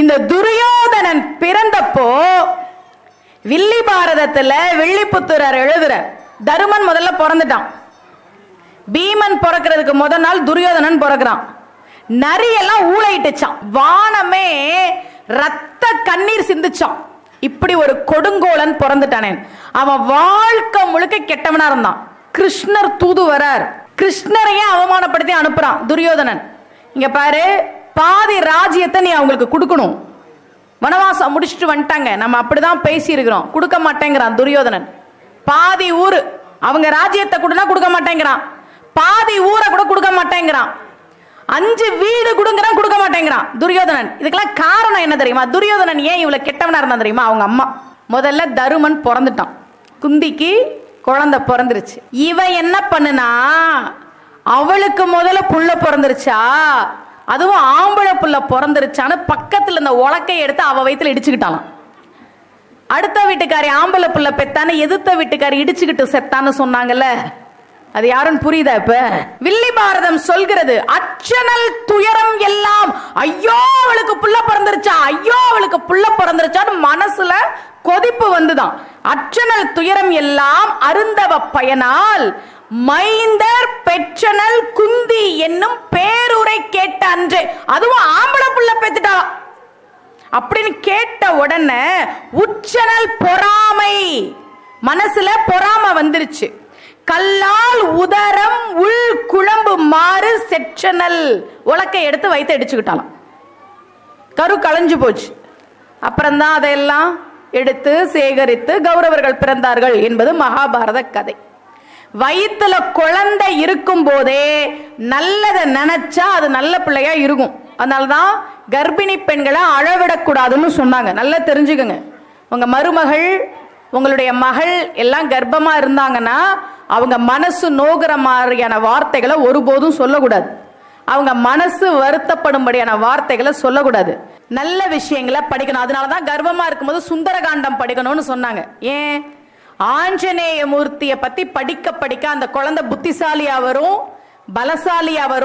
இந்த துரியோதனன் பிறந்தப்போ வில்லி பாரதத்துல வில்லிபுத்தூரர் எழுதுற தருமன் முதல்ல பிறந்துட்டான். பீமன் பிறக்கிறதுக்கு முத நாள் துரியோதனன் பிறக்கிறான். நரியெல்லாம் ஊழையிட்டுச்சான் வானமே ரத்த கண்ணீர் சிந்துச்சான் இப்படி ஒரு கொடுங்கோலன் பிறந்துட்டானே. அவன் வாழ்க்கை முழுக்க கெட்டவனா இருந்தான். கிருஷ்ணர் தூது வரார் கிருஷ்ணரையே அவமானப்படுத்தி அனுப்புறான் துரியோதனன். இங்க பாரு பாதி ராஜ்யத்தை நீ அவங்களுக்கு கொடுக்கணும். வனவாசம் முடிச்சுட்டு வந்துட்டாங்க. நம்ம அப்படிதான் பேசி இருக்கிறோம் கொடுக்க மாட்டேங்கிறான் துரியோதனன். பாதி ஊரு அவங்க ராஜ்யத்தை கொடுனா கொடுக்க மாட்டேங்கிறான். பாதி ஊரை கூட கொடுக்க மாட்டேங்கிறான். அஞ்சு வீடு கொடுங்கிறான் கொடுக்க மாட்டேங்கிறான். துரியோதனன். இதுக்கெல்லாம் காரணம் என்ன தெரியுமா? துரியோதனன் ஏன் இவ்வளவு கெட்டவனா இருந்தான் தெரியுமா? அவங்க அம்மா. முதல்ல தருமன் பிறந்துட்டான். குந்திக்கு குழந்தை பிறந்துருச்சு. இவன் என்ன பண்ணுனா அவளுக்கு முதல்ல புள்ள பிறந்துருச்சா? அதுவும் ஆம்பளை புள்ள பிறந்துருச்சான்னு பக்கத்தில் இந்த உலக்கை எடுத்து அவ வயித்துல இடிச்சுக்கிட்டாலாம் அடுத்த வீட்டுக்காரி ஆம்பளை புள்ள பெத்தான்னு எதிர்த்த வீட்டுக்காரி இடிச்சுக்கிட்டு செத்தான்னு சொன்னாங்கல்ல. அது யாருன்னு புரியுதா இப்ப? வில்லி பாரதம் சொல்கிறது அச்சனல் துயரம் எல்லாம் ஐயோ அவளுக்கு புள்ள பிறந்துருச்சா ஐயோ அவளுக்கு புள்ள பிறந்துருச்சான்னு மனசுல கொதிப்பு வந்துதான். அச்சனல் துயரம் எல்லாம் அருந்தவ பயனால் மைந்தர் பெற்றனல் குந்தி என்னும் பேருரை கேட்ட அன்று. அதுவும் ஆம்பளை புள்ள பெத்துட்டா. அப்படின்னு கேட்ட உடனே உச்சனல் பொறாமை. மனசுல பொறாமை வந்துருச்சு. கல்லால் உதரம் உள் குழம்பு மாறு செற்றனல் உலக்கை எடுத்து வைத்து அடிச்சுக்கிட்டாலாம் கரு களைஞ்சு போச்சு. அப்புறம்தான் அதையெல்லாம் எடுத்து சேகரித்து கௌரவர்கள் பிறந்தார்கள் என்பது மகாபாரத கதை. வயிற்றுல குழந்தை இருக்கும் போதே நல்லதை நினைச்சா அது நல்ல பிள்ளையா இருக்கும். அதனாலதான் கர்ப்பிணி பெண்களை அழவிடக்கூடாதுன்னு சொன்னாங்க. நல்லா தெரிஞ்சுக்கோங்க. உங்க மருமகள் உங்களுடைய மகள் எல்லாம் கர்ப்பமா இருந்தாங்கன்னா அவங்க மனசு நோகிற மாதிரியான வார்த்தைகளை ஒருபோதும் சொல்லக்கூடாது. அவங்க மனசு வருத்தப்படும்படியான வார்த்தைகளை சொல்லக்கூடாது. நல்ல விஷயங்களை படிக்கணும். அதனால தான் கர்வமாக இருக்கும்போது சுந்தரகாண்டம் படிக்கணும்னு சொன்னாங்க. ஏன்? ஆஞ்சநேய மூர்த்தியை பற்றி படிக்க படிக்க அந்த குழந்தை புத்திசாலியாக வரும் பலசாலியாக வரும்.